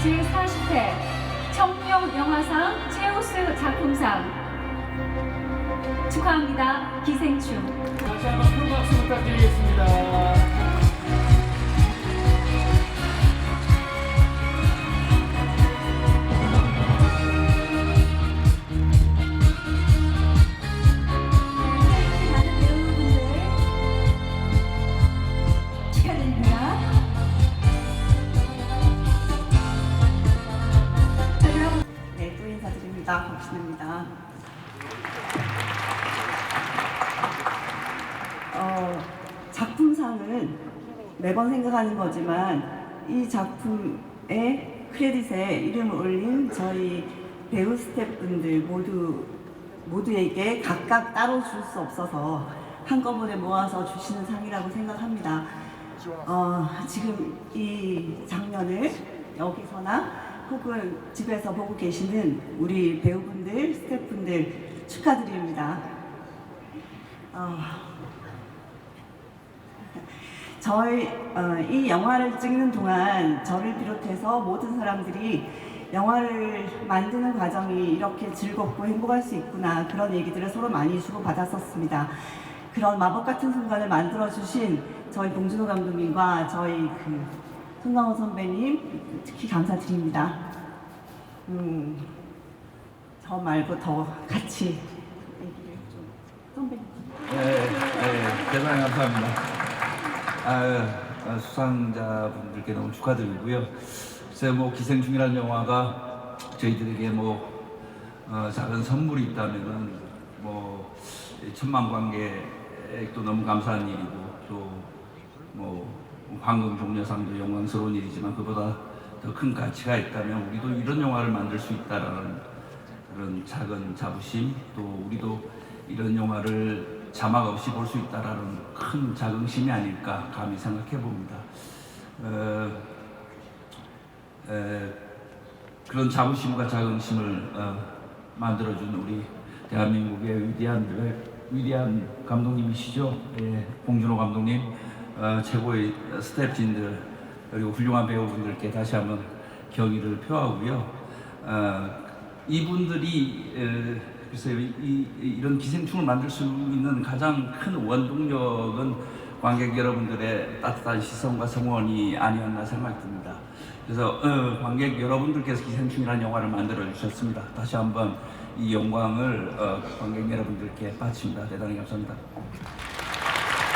제40회 청룡 영화상 제우스 작품상 축하합니다. 기생충. 다시 한번 큰 박수 부탁드리겠습니다. 또 인사드립니다. 박신혜입니다. 어, 작품상은 매번 생각하는 거지만 이 작품의 크레딧에 이름을 올린 저희 배우 스태프분들 모두 모두에게 각각 따로 줄 수 없어서 한꺼번에 모아서 주시는 상이라고 생각합니다. 어, 지금 이 장면을 여기서나 혹은 집에서 보고 계시는 우리 배우분들, 스태프분들 축하드립니다. 어, 저희 어, 이 영화를 찍는 동안 저를 비롯해서 모든 사람들이 영화를 만드는 과정이 이렇게 즐겁고 행복할 수 있구나 그런 얘기들을 서로 많이 주고 받았었습니다. 그런 마법 같은 순간을 만들어 주신 저희 봉준호 감독님과 저희 그 손강호 선배님 특히 감사드립니다. 음, 저 말고 더 같이 얘기를 좀 선배님. 네, 네, 대단히 감사합니다. 아, 아, 수상자분들께 너무 축하드리고요. 글쎄 뭐 기생충이라는 영화가 저희들에게 뭐 어, 작은 선물이 있다면은 뭐 천만 관객도 너무 감사한 일이고 또뭐 황금 종려상도 영광스러운 일이지만 그보다 더 큰 가치가 있다면 우리도 이런 영화를 만들 수 있다라는 그런 작은 자부심 또 우리도 이런 영화를 자막 없이 볼 수 있다라는 큰 자긍심이 아닐까 감히 생각해 봅니다. 어, 에, 그런 자부심과 자긍심을 어, 만들어준 우리 대한민국의 위대한 위대한 감독님이시죠, 예, 봉준호 감독님, 어, 최고의 스태프진들 그리고 훌륭한 배우분들께 다시 한번 경의를 표하고요. 어, 이분들이 이- 이 런 기생충을 만들 수 있는 가장 큰 원동력은 관객 여러분들의 따뜻한 시선과 성원이 아니었나 생각이 듭니다. 그래서 어, 관객 여러분들께서 기생충이라는 영화를 만들어 주셨습니다. 다시 한번 이 영광을 어, 관객 여러분들께 바칩니다. 대단히 감사합니다.